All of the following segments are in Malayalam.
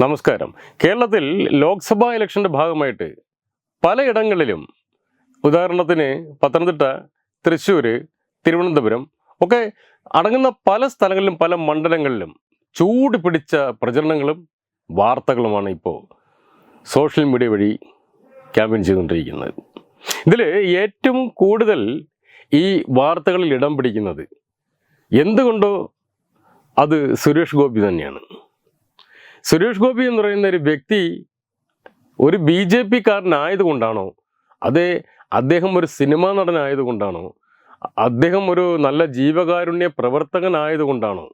നമസ്കാരം. കേരളത്തിൽ ലോക്സഭാ ഇലക്ഷന്റെ ഭാഗമായിട്ട് പലയിടങ്ങളിലും ഉദാഹരണത്തിന് പത്തനംതിട്ട തൃശ്ശൂർ തിരുവനന്തപുരം ഒക്കെ അടങ്ങുന്ന പല സ്ഥലങ്ങളിലും പല മണ്ഡലങ്ങളിലും ചൂട് പിടിച്ച പ്രചരണങ്ങളും വാർത്തകളുമാണ് ഇപ്പോൾ സോഷ്യൽ മീഡിയ വഴി ക്യാമ്പയിൻ ചെയ്തുകൊണ്ടിരിക്കുന്നത്. ഇതിൽ ഏറ്റവും കൂടുതൽ ഈ വാർത്തകളിൽ ഇടം പിടിക്കുന്നത് എന്തുകൊണ്ടോ അത് സുരേഷ് ഗോപി തന്നെയാണ്. സുരേഷ് ഗോപി എന്ന് പറയുന്ന ഒരു വ്യക്തി ഒരു ബി ജെ പി കാരനായതുകൊണ്ടാണോ അതേ അദ്ദേഹം ഒരു സിനിമാ നടനായതുകൊണ്ടാണോ? അദ്ദേഹം ഒരു നല്ല ജീവകാരുണ്യ പ്രവർത്തകനായതുകൊണ്ടാണോ?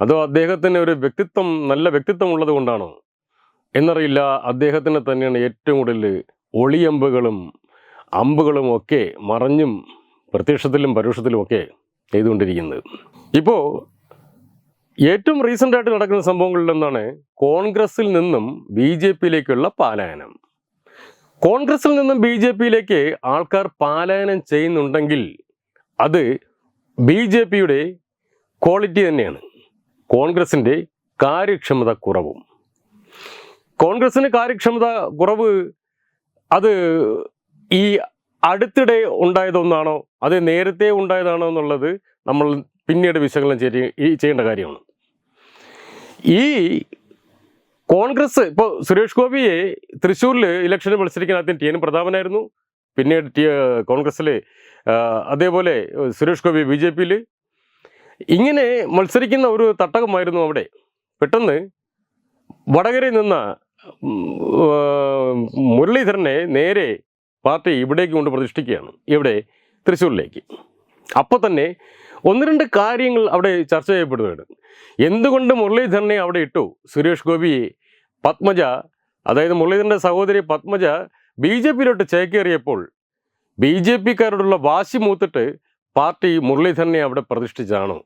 അതോ അദ്ദേഹത്തിന് ഒരു വ്യക്തിത്വം നല്ല വ്യക്തിത്വം ഉള്ളത് കൊണ്ടാണോ എന്നറിയില്ല അദ്ദേഹത്തിന് തന്നെയാണ് ഏറ്റവും കൂടുതൽ ഒളിയമ്പുകളും അമ്പുകളും ഒക്കെ മറഞ്ഞും പ്രത്യക്ഷത്തിലും പരോക്ഷത്തിലും ഒക്കെ ചെയ്തുകൊണ്ടിരിക്കുന്നത്. ഇപ്പോൾ ഏറ്റവും റീസെന്റ് ആയിട്ട് നടക്കുന്ന സംഭവങ്ങളിലൊന്നാണ് കോൺഗ്രസിൽ നിന്നും ബി ജെ പിയിലേക്കുള്ള പാലായനം. കോൺഗ്രസിൽ നിന്നും ബി ജെ പിയിലേക്ക് ആൾക്കാർ പാലായനം ചെയ്യുന്നുണ്ടെങ്കിൽ അത് ബി ജെ പിയുടെ ക്വാളിറ്റി തന്നെയാണ്. കോൺഗ്രസിന്റെ കാര്യക്ഷമത കുറവും. കോൺഗ്രസിന് കാര്യക്ഷമത കുറവ് അത് ഈ അടുത്തിടെ ഉണ്ടായതൊന്നാണോ അത് നേരത്തെ ഉണ്ടായതാണോ എന്നുള്ളത് നമ്മൾ പിന്നീട് വിശകലനം ഈ ചെയ്യേണ്ട കാര്യമാണ്. ഈ കോൺഗ്രസ് ഇപ്പോൾ സുരേഷ് ഗോപിയെ തൃശ്ശൂരിൽ ഇലക്ഷന് മത്സരിക്കാൻ ആദ്യം ടി എൻ പ്രതാപനായിരുന്നു. പിന്നീട് ടി കോൺഗ്രസ്സിൽ അതേപോലെ സുരേഷ് ഗോപി ബി ജെ പിയിൽ ഇങ്ങനെ മത്സരിക്കുന്ന ഒരു തട്ടകമായിരുന്നു അവിടെ. പെട്ടെന്ന് വടകരയിൽ നിന്ന മുരളീധരനെ നേരെ പാർട്ടി ഇവിടേക്ക് കൊണ്ട് പ്രതിഷ്ഠിക്കുകയാണ്. ഇവിടെ തൃശ്ശൂരിലേക്ക്. അപ്പോൾ തന്നെ ഒന്ന് രണ്ട് കാര്യങ്ങൾ അവിടെ ചർച്ച ചെയ്യപ്പെടുന്നുണ്ട്. എന്തുകൊണ്ട് മുരളീധരനെ അവിടെ ഇട്ടു? സുരേഷ് ഗോപി പത്മജ അതായത് മുരളീധരന്റെ സഹോദരി പത്മജ ബി ജെ പിയിലോട്ട് ചേക്കേറിയപ്പോൾ ബി ജെ പിക്കാരോടുള്ള വാശി മൂത്തിട്ട് പാർട്ടി മുരളീധരനെ അവിടെ പ്രതിഷ്ഠിച്ചതാണോ?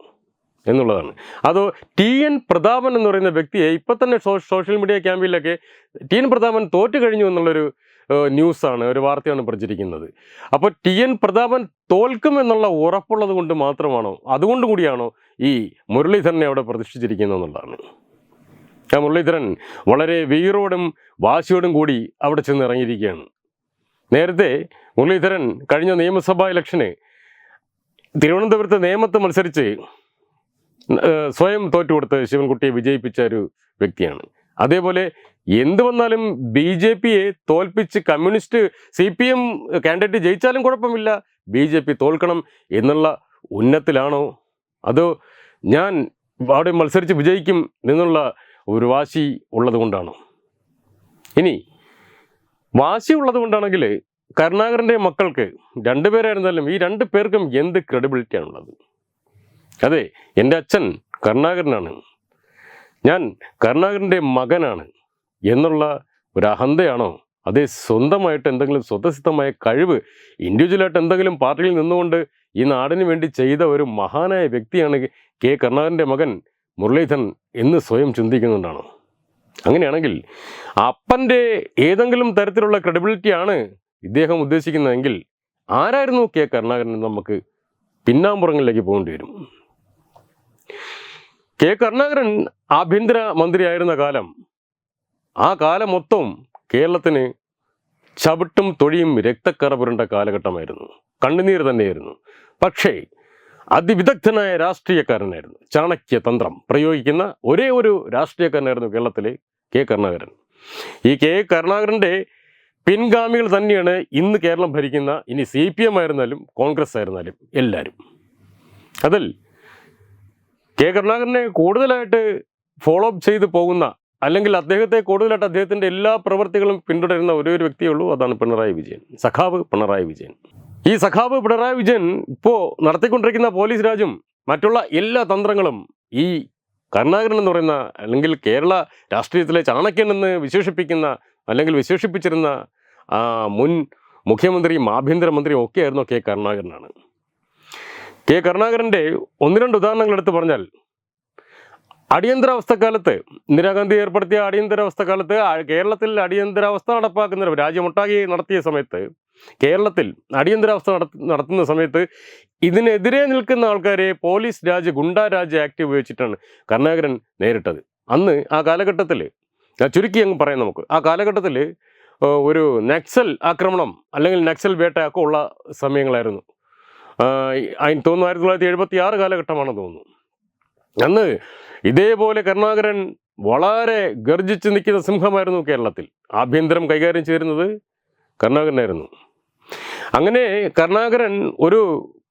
എന്നുള്ളതാണ്. അതോ ടി എൻ പ്രതാപൻ എന്ന് പറയുന്ന വ്യക്തിയെ ഇപ്പം തന്നെ സോഷ്യൽ മീഡിയ ക്യാമ്പയിലൊക്കെ ടി എൻ പ്രതാപൻ തോറ്റു കഴിഞ്ഞു എന്നുള്ളൊരു ന്യൂസാണ് ഒരു വാർത്തയാണ് പ്രചരിക്കുന്നത്. അപ്പോൾ ടി എൻ പ്രതാപൻ തോൽക്കും എന്നുള്ള ഉറപ്പുള്ളത് കൊണ്ട് മാത്രമാണോ അതുകൊണ്ട് കൂടിയാണോ ഈ മുരളീധരനെ അവിടെ പ്രതിഷ്ഠിച്ചിരിക്കുന്നത് എന്നുള്ളതാണ്. ആ മുരളീധരൻ വളരെ വീറോടും വാശിയോടും കൂടി അവിടെ ചെന്ന് ഇറങ്ങിയിരിക്കുകയാണ് നേരത്തെ മുരളീധരൻ കഴിഞ്ഞ നിയമസഭാ ഇലക്ഷന് തിരുവനന്തപുരത്ത് നിയമത്ത് മത്സരിച്ച് സ്വയം തോറ്റുകൊടുത്ത് ശിവൻകുട്ടിയെ വിജയിപ്പിച്ച ഒരു വ്യക്തിയാണ്. അതേപോലെ എന്ത് വന്നാലും ബി ജെ പിയെ തോൽപ്പിച്ച് communist C P M candidate ജയിച്ചാലും കുഴപ്പമില്ല. ബി ജെ പി തോൽക്കണം എന്നുള്ള ഉന്നത്തിലാണോ? അതോ ഞാൻ അവിടെ മത്സരിച്ച് വിജയിക്കും എന്നുള്ള ഒരു വാശി ഉള്ളത് കൊണ്ടാണോ ഇനി വാശി ഉള്ളത് കൊണ്ടാണെങ്കിൽ കരുണാകരന്റെ മക്കൾക്ക് രണ്ടുപേരായിരുന്നാലും ഈ രണ്ട് പേർക്കും എന്ത് ക്രെഡിബിലിറ്റിയാണുള്ളത് അതെ എന്റെ അച്ഛൻ കരുണാകരനാണ്. ഞാൻ കരുണാകരന്റെ മകനാണ് എന്നുള്ള ഒരു അഹന്തയാണോ? അതേ സ്വന്തമായിട്ട് എന്തെങ്കിലും സ്വതസിദ്ധമായ കഴിവ് ഇൻഡിവിജ്വലായിട്ട് എന്തെങ്കിലും പാർട്ടിയിൽ നിന്നുകൊണ്ട് ഈ നാടിന് വേണ്ടി ചെയ്ത ഒരു മഹാനായ വ്യക്തിയാണ് കെ കരുണാകരന്റെ മകൻ മുരളീധരൻ എന്ന് സ്വയം ചിന്തിക്കുന്നുണ്ടാണോ അങ്ങനെയാണെങ്കിൽ അപ്പന്റെ ഏതെങ്കിലും തരത്തിലുള്ള ക്രെഡിബിലിറ്റിയാണ് ഇദ്ദേഹം ഉദ്ദേശിക്കുന്നതെങ്കിൽ ആരായിരുന്നു കെ കരുണാകരൻ നമുക്ക് പിന്നാമ്പുറങ്ങളിലേക്ക് പോകേണ്ടി വരും? കെ കരുണാകരൻ ആഭ്യന്തര മന്ത്രിയായിരുന്ന കാലം ആ കാലം മൊത്തം കേരളത്തിന് ചവിട്ടും തൊഴിയും രക്തക്കറ പുരണ്ട കാലഘട്ടമായിരുന്നു. കണ്ണുനീർ തന്നെയായിരുന്നു. പക്ഷേ അതിവിദഗ്ധനായ രാഷ്ട്രീയക്കാരനായിരുന്നു. ചാണക്യ തന്ത്രം പ്രയോഗിക്കുന്ന ഒരേ ഒരു രാഷ്ട്രീയക്കാരനായിരുന്നു കേരളത്തിലെ കെ കരുണാകരൻ. ഈ കെ കരുണാകരന്റെ പിൻഗാമികൾ തന്നെയാണ് ഇന്ന് കേരളം ഭരിക്കുന്ന ഇനി സി പി എം ആയിരുന്നാലും കോൺഗ്രസ് ആയിരുന്നാലും എല്ലാവരും അതിൽ കെ. കരുണാകരനെ കൂടുതലായിട്ട് ഫോളോ അപ്പ് ചെയ്ത് പോകുന്ന അല്ലെങ്കിൽ അദ്ദേഹത്തെ കൂടുതലായിട്ട് അദ്ദേഹത്തിന്റെ എല്ലാ പ്രവൃത്തികളും പിന്തുടരുന്ന ഒരേ ഒരു വ്യക്തിയേ ഉള്ളൂ. അതാണ് പിണറായി വിജയൻ. സഖാവ് പിണറായി വിജയൻ. ഈ സഖാവ് പിണറായി വിജയൻ ഇപ്പോൾ നടത്തിക്കൊണ്ടിരിക്കുന്ന പോലീസ് രാജും മറ്റുള്ള എല്ലാ തന്ത്രങ്ങളും ഈ കരുണാകരൻ എന്ന് പറയുന്ന അല്ലെങ്കിൽ കേരള രാഷ്ട്രീയത്തിലെ ചാണക്യൻ എന്ന് വിശേഷിപ്പിക്കുന്ന അല്ലെങ്കിൽ വിശേഷിപ്പിച്ചിരുന്ന മുൻ മുഖ്യമന്ത്രിയും ആഭ്യന്തരമന്ത്രിയും ഒക്കെയായിരുന്നു കെ. കരുണാകരനാണ്. കെ കരുണാകരന്റെ ഒന്ന് രണ്ട് ഉദാഹരണങ്ങൾ എടുത്ത് പറഞ്ഞാൽ അടിയന്തരാവസ്ഥക്കാലത്ത് ഇന്ദിരാഗാന്ധി ഏർപ്പെടുത്തിയ അടിയന്തരാവസ്ഥക്കാലത്ത് കേരളത്തിൽ അടിയന്തരാവസ്ഥ നടപ്പാക്കുന്ന രാജ്യമൊട്ടാകെ നടത്തിയ സമയത്ത് കേരളത്തിൽ അടിയന്തരാവസ്ഥ നടത്തുന്ന സമയത്ത് ഇതിനെതിരെ നിൽക്കുന്ന ആൾക്കാരെ പോലീസ് രാജ് ഗുണ്ടാ രാജ് ആക്ട് ഉപയോഗിച്ചിട്ടാണ് കരുണാകരൻ നേരിട്ടത്. അന്ന് ആ കാലഘട്ടത്തിൽ ചുരുക്കി അങ്ങ് പറയാം നമുക്ക്. ആ കാലഘട്ടത്തിൽ ഒരു നക്സൽ ആക്രമണം അല്ലെങ്കിൽ നക്സൽ വേട്ടയൊക്കെ ഉള്ള സമയങ്ങളായിരുന്നു. തോന്നുന്നു ആയിരത്തി തൊള്ളായിരത്തി എഴുപത്തി ആറ് കാലഘട്ടമാണെന്ന് തോന്നുന്നു. അന്ന് ഇതേപോലെ കരുണാകരൻ വളരെ ഗർജിച്ച് നിൽക്കുന്ന സിംഹമായിരുന്നു കേരളത്തിൽ. ആഭ്യന്തരം കൈകാര്യം ചെയ്തിരുന്നത് കരുണാകരനായിരുന്നു. അങ്ങനെ കരുണാകരൻ ഒരു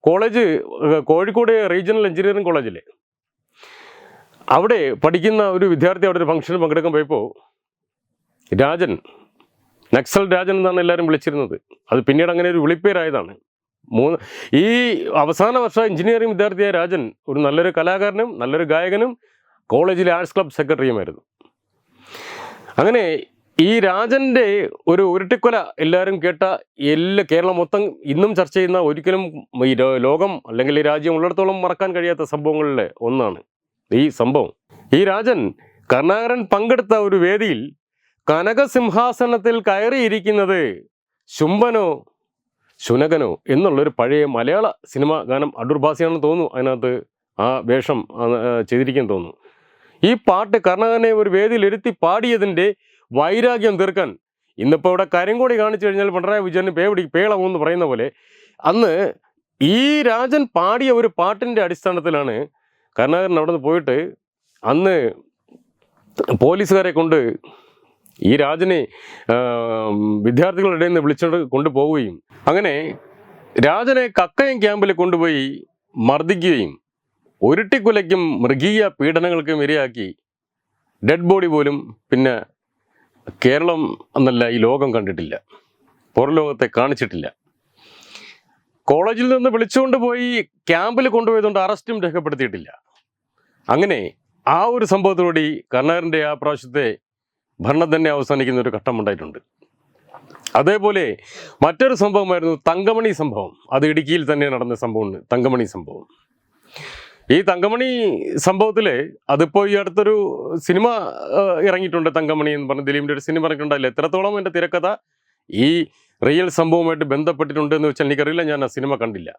കോളേജ് കോഴിക്കോട് റീജിയണൽ എഞ്ചിനീയറിംഗ് കോളേജിലെ അവിടെ പഠിക്കുന്ന ഒരു വിദ്യാർത്ഥി അവിടെ ഒരു ഫംഗ്ഷനിൽ പങ്കെടുക്കാൻ പോയപ്പോൾ രാജൻ നക്സൽ രാജൻ എന്നാണ് എല്ലാവരും വിളിച്ചിരുന്നത്. അത് പിന്നീട് അങ്ങനെ ഒരു വിളിപ്പേരായതാണ്. മൂന്ന് ഈ അവസാന വർഷ എഞ്ചിനീയറിംഗ് വിദ്യാർത്ഥിയായ രാജൻ ഒരു നല്ലൊരു കലാകാരനും നല്ലൊരു ഗായകനും കോളേജിലെ ആർട്സ് ക്ലബ് സെക്രട്ടറിയുമായിരുന്നു. അങ്ങനെ ഈ രാജന്റെ ഒരു ഉരുട്ടിക്കൊല എല്ലാവരും കേട്ട എല്ലാ കേരളം മൊത്തം ഇന്നും ചർച്ച ചെയ്യുന്ന ഒരിക്കലും ഈ ലോകം അല്ലെങ്കിൽ ഈ രാജ്യം ഉള്ളിടത്തോളം മറക്കാൻ കഴിയാത്ത സംഭവങ്ങളിൽ ഒന്നാണ് ഈ സംഭവം. ഈ രാജൻ കർണാകരൻ പങ്കെടുത്ത ഒരു വേദിയിൽ കനകസിംഹാസനത്തിൽ കയറിയിരിക്കുന്നത് ശുംഭനോ ശുനകനോ എന്നുള്ളൊരു പഴയ മലയാള സിനിമ ഗാനം അടൂർ ഭാസിയാണെന്ന് തോന്നുന്നു. അതിനകത്ത് ആ വേഷം ചെയ്തിരിക്കാൻ തോന്നുന്നു. ഈ പാട്ട് കർണകനെ ഒരു വേദിയിൽ ഇരുത്തി പാടിയതിന്റെ വൈരാഗ്യം തീർക്കാൻ ഇന്നിപ്പോൾ ഇവിടെ കരിങ്കോടി കാണിച്ചു കഴിഞ്ഞാൽ പിണറായി വിജയന് പേടി പേളമെന്ന് പറയുന്ന പോലെ അന്ന് ഈ രാജൻ പാടിയ ഒരു പാട്ടിന്റെ അടിസ്ഥാനത്തിലാണ് കരുണാകരൻ അവിടെ നിന്ന് പോയിട്ട് അന്ന് പോലീസുകാരെ കൊണ്ട് ഈ രാജനെ വിദ്യാർത്ഥികളുടെ ഇടയിൽ നിന്ന് വിളിച്ചുകൊണ്ട് കൊണ്ടുപോവുകയും അങ്ങനെ രാജനെ കക്കയം ക്യാമ്പിൽ കൊണ്ടുപോയി മർദ്ദിക്കുകയും ഉരുട്ടിക്കുലയ്ക്കും മൃഗീയ പീഡനങ്ങൾക്കും ഇരയാക്കി ഡെഡ് ബോഡി പോലും പിന്നെ കേരളം എന്നല്ല ഈ ലോകം കണ്ടിട്ടില്ല. പുറലോകത്തെ കാണിച്ചിട്ടില്ല. കോളേജിൽ നിന്ന് വിളിച്ചുകൊണ്ട് പോയി ക്യാമ്പിൽ കൊണ്ടുപോയതുകൊണ്ട് അറസ്റ്റും രേഖപ്പെടുത്തിയിട്ടില്ല. അങ്ങനെ ആ ഒരു സംഭവത്തോടി കർണാകരന്റെ ആ പ്രാവശ്യത്തെ ഭരണം തന്നെ അവസാനിക്കുന്ന ഒരു ഘട്ടം ഉണ്ടായിട്ടുണ്ട്. അതേപോലെ മറ്റൊരു സംഭവമായിരുന്നു തങ്കമണി സംഭവം. അത് ഇടുക്കിയിൽ തന്നെ നടന്ന സംഭവമാണ് തങ്കമണി സംഭവം. ഈ തങ്കമണി സംഭവത്തിൽ അതിപ്പോൾ ഈ അടുത്തൊരു സിനിമ ഇറങ്ങിയിട്ടുണ്ട് തങ്കമണി എന്ന് പറഞ്ഞ ദിലീപിന്റെ ഒരു സിനിമ ഇറങ്ങിയിട്ടുണ്ടല്ലോ? എത്രത്തോളം എന്റെ തിരക്കഥ? ഈ റിയൽ സംഭവമായിട്ട് ബന്ധപ്പെട്ടിട്ടുണ്ട് എന്ന് വെച്ചാൽ എനിക്കറിയില്ല ഞാൻ ആ സിനിമ കണ്ടില്ല.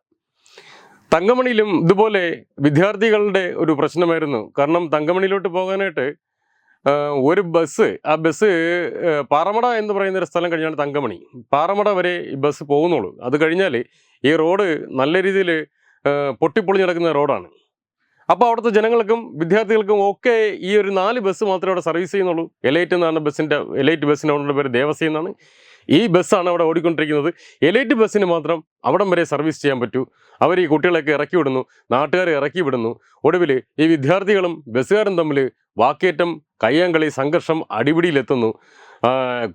തങ്കമണിയിലും ഇതുപോലെ വിദ്യാർത്ഥികളുടെ ഒരു പ്രശ്നമായിരുന്നു. കാരണം തങ്കമണിയിലോട്ട് പോകാനായിട്ട് ഒരു ബസ് ആ ബസ് പാറമട എന്ന് പറയുന്ന ഒരു സ്ഥലം കഴിഞ്ഞാണ് തങ്കമണി. പാറമട വരെ ഈ ബസ് പോകുന്നുള്ളൂ. അത് കഴിഞ്ഞാൽ ഈ റോഡ് നല്ല രീതിയിൽ പൊട്ടിപ്പൊളിഞ്ഞ് കിടക്കുന്ന റോഡാണ്. അപ്പോൾ അവിടുത്തെ ജനങ്ങൾക്കും വിദ്യാർത്ഥികൾക്കും ഒക്കെ ഈ ഒരു നാല് ബസ് മാത്രമേ അവിടെ സർവീസ് ചെയ്യുന്നുള്ളൂ. എലൈറ്റ് എന്നാണ് ബസ്സിന്റെ എലൈറ്റ് ബസ്സിന്റെ ഓണറുടെ പേര് ദേവസി എന്നാണ്. ഈ ബസ്സാണ് അവിടെ ഓടിക്കൊണ്ടിരിക്കുന്നത്. എലൈറ്റ് ബസ്സിന് മാത്രം അവിടം വരെ സർവീസ് ചെയ്യാൻ പറ്റൂ. അവർ ഈ കുട്ടികളെയൊക്കെ ഇറക്കി വിടുന്നു. നാട്ടുകാരെ ഇറക്കി വിടുന്നു. ഒടുവിൽ ഈ വിദ്യാർത്ഥികളും ബസ്സുകാരും തമ്മിൽ വാക്കേറ്റം കയ്യാങ്കളി സംഘർഷം അടിപിടിയിലെത്തുന്നു.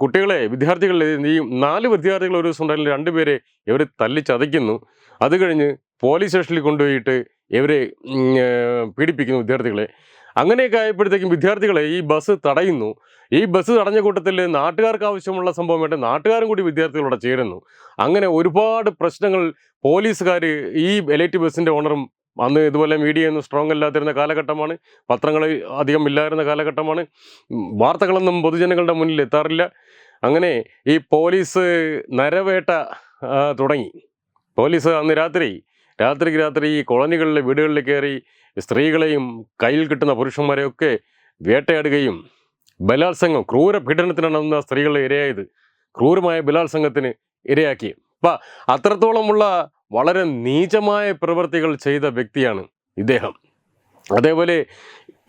കുട്ടികളെ വിദ്യാർത്ഥികളെ ഈ നാല് വിദ്യാർത്ഥികൾ ഒരു ദിവസം ഉണ്ടായിരുന്നു രണ്ടുപേരെ ഇവർ തല്ലിച്ചതയ്ക്കുന്നു. അത് കഴിഞ്ഞ് പോലീസ് സ്റ്റേഷനിൽ കൊണ്ടുപോയിട്ട് ഇവരെ പീഡിപ്പിക്കുന്നു വിദ്യാർത്ഥികളെ. അങ്ങനെയൊക്കെ ആയപ്പോഴത്തേക്കും വിദ്യാർത്ഥികളെ ഈ ബസ് തടയുന്നു. ഈ ബസ് തടഞ്ഞ കൂട്ടത്തിൽ നാട്ടുകാർക്ക് ആവശ്യമുള്ള സംഭവം സംഭവമായിട്ട് നാട്ടുകാരും കൂടി വിദ്യാർത്ഥികളോടെ ചേരുന്നു. അങ്ങനെ ഒരുപാട് പ്രശ്നങ്ങൾ പോലീസുകാർ ഈ എലൈറ്റ് ബസ്സിന്റെ ഓണറും അന്ന് ഇതുപോലെ മീഡിയ ഒന്നും സ്ട്രോങ് അല്ലാതിരുന്ന കാലഘട്ടമാണ്. പത്രങ്ങൾ അധികം ഇല്ലായിരുന്ന കാലഘട്ടമാണ്. വാർത്തകളൊന്നും പൊതുജനങ്ങളുടെ മുന്നിൽ എത്താറില്ല. അങ്ങനെ ഈ പോലീസ് നരവേട്ട തുടങ്ങി. പോലീസ് അന്ന് രാത്രി രാത്രിക്ക് രാത്രി ഈ കോളനികളിലെ വീടുകളിൽ കയറി സ്ത്രീകളെയും കയ്യിൽ കിട്ടുന്ന പുരുഷന്മാരെയൊക്കെ വേട്ടയാടുകയും ബലാത്സംഗം ക്രൂര പീഡനത്തിനാണ് അന്ന് ആ ഇരയായത് ക്രൂരമായ ബലാത്സംഗത്തിന് ഇരയാക്കി. അപ്പം അത്രത്തോളമുള്ള വളരെ നീചമായ പ്രവൃത്തികൾ ചെയ്ത വ്യക്തിയാണ് ഇദ്ദേഹം. അതേപോലെ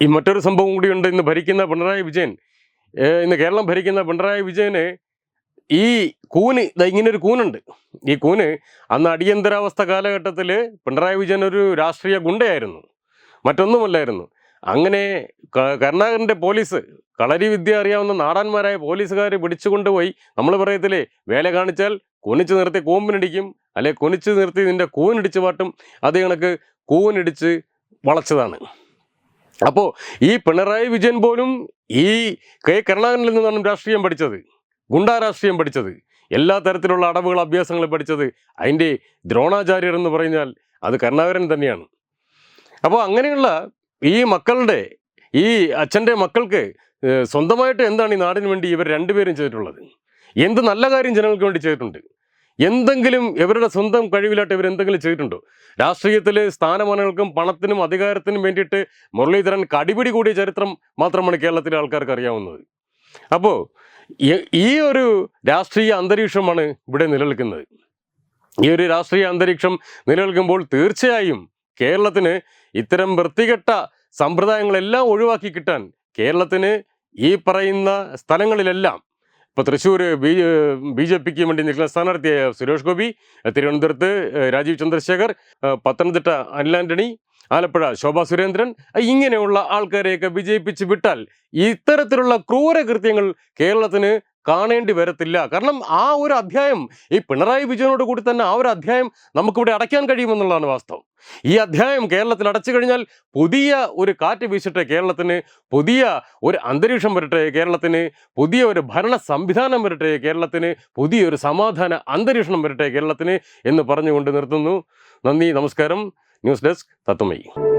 ഈ മറ്റൊരു സംഭവം കൂടിയുണ്ട് ഇന്ന് ഭരിക്കുന്ന പിണറായി വിജയൻ ഇന്ന് കേരളം ഭരിക്കുന്ന പിണറായി വിജയന് ഈ കൂന് ഇങ്ങനെ ഇങ്ങനൊരു കൂനുണ്ട്. ഈ കൂന് അന്ന് അടിയന്തരാവസ്ഥ കാലഘട്ടത്തിൽ പിണറായി വിജയൻ ഒരു രാഷ്ട്രീയ ഗുണ്ടയായിരുന്നു. മറ്റൊന്നുമല്ലായിരുന്നു. അങ്ങനെ കരുണാകരന്റെ പോലീസ് കളരി വിദ്യ അറിയാവുന്ന നാടാന്മാരായ പോലീസുകാർ പിടിച്ചുകൊണ്ടുപോയി. നമ്മൾ പറയത്തില്ലേ വേല കാണിച്ചാൽ കുനിച്ച് നിർത്തി കൂമ്പിനിടിക്കും. അല്ലെ? കൊനിച്ച് നിർത്തി നിന്റെ കൂനിടിച്ച് പാട്ടും അതേ കണക്ക് കൂനിടിച്ച് വളച്ചതാണ്. അപ്പോൾ ഈ പിണറായി വിജയൻ പോലും ഈ കെ കരുണാകരനിൽ നിന്നാണ് രാഷ്ട്രീയം പഠിച്ചത്. ഗുണ്ടാ രാഷ്ട്രീയം പഠിച്ചത്. എല്ലാ തരത്തിലുള്ള അടവുകൾ അഭ്യാസങ്ങൾ പഠിച്ചത് അതിന്റെ ദ്രോണാചാര്യർ എന്ന് പറഞ്ഞാൽ അത് കരുണാകരൻ തന്നെയാണ്. അപ്പോൾ അങ്ങനെയുള്ള ഈ മക്കളുടെ ഈ അച്ഛന്റെ മക്കൾക്ക് സ്വന്തമായിട്ട് എന്താണ് ഈ നാടിന് വേണ്ടി ഇവർ രണ്ടുപേരും ചെയ്തിട്ടുള്ളത്? എന്ത് നല്ല കാര്യം ജനങ്ങൾക്ക് വേണ്ടി ചെയ്തിട്ടുണ്ട്? എന്തെങ്കിലും ഇവരുടെ സ്വന്തം കഴിവിലായിട്ട് ഇവർ എന്തെങ്കിലും ചെയ്തിട്ടുണ്ടോ? രാഷ്ട്രീയത്തിൽ സ്ഥാനമാനങ്ങൾക്കും പണത്തിനും അധികാരത്തിനും വേണ്ടിയിട്ട് മുരളീധരൻ കടിപിടി കൂടിയ ചരിത്രം മാത്രമാണ് കേരളത്തിലെ ആൾക്കാർക്ക് അറിയാവുന്നത്. അപ്പോൾ ഈ ഒരു രാഷ്ട്രീയ അന്തരീക്ഷമാണ് ഇവിടെ നിലനിൽക്കുന്നത്. ഈ ഒരു രാഷ്ട്രീയ അന്തരീക്ഷം നിലനിൽക്കുമ്പോൾ തീർച്ചയായും കേരളത്തിന് ഇത്തരം വൃത്തികെട്ട സമ്പ്രദായങ്ങളെല്ലാം ഒഴിവാക്കി കിട്ടാൻ കേരളത്തിന് ഈ പറയുന്ന സ്ഥലങ്ങളിലെല്ലാം ഇപ്പോൾ തൃശ്ശൂർ ബി ബി ജെ പിക്ക് വേണ്ടി നിൽക്കുന്ന സ്ഥാനാർത്ഥിയായ സുരേഷ് ഗോപി തിരുവനന്തപുരത്ത് രാജീവ് ചന്ദ്രശേഖർ പത്തനംതിട്ട അനിൽ ആലപ്പുഴ ശോഭാ സുരേന്ദ്രൻ ഇങ്ങനെയുള്ള ആൾക്കാരെയൊക്കെ വിജയിപ്പിച്ച് വിട്ടാൽ ഇത്തരത്തിലുള്ള ക്രൂരകൃത്യങ്ങൾ കേരളത്തിന് കാണേണ്ടി വരത്തില്ല. കാരണം ആ ഒരു അധ്യായം ഈ പിണറായി വിജയനോട് കൂടി തന്നെ ആ ഒരു അധ്യായം നമുക്കിവിടെ അടയ്ക്കാൻ കഴിയുമെന്നുള്ളതാണ് വാസ്തവം. ഈ അധ്യായം കേരളത്തിൽ അടച്ചു കഴിഞ്ഞാൽ പുതിയ ഒരു കാറ്റ് വീശട്ടെ കേരളത്തിന് പുതിയ ഒരു അന്തരീക്ഷം വരട്ടെ കേരളത്തിന് പുതിയ ഒരു ഭരണ സംവിധാനം വരട്ടെ കേരളത്തിന് പുതിയൊരു സമാധാന അന്തരീക്ഷം വരട്ടെ കേരളത്തിന് എന്ന് പറഞ്ഞുകൊണ്ട് നിർത്തുന്നു. നന്ദി നമസ്കാരം. News desk Tatwamayi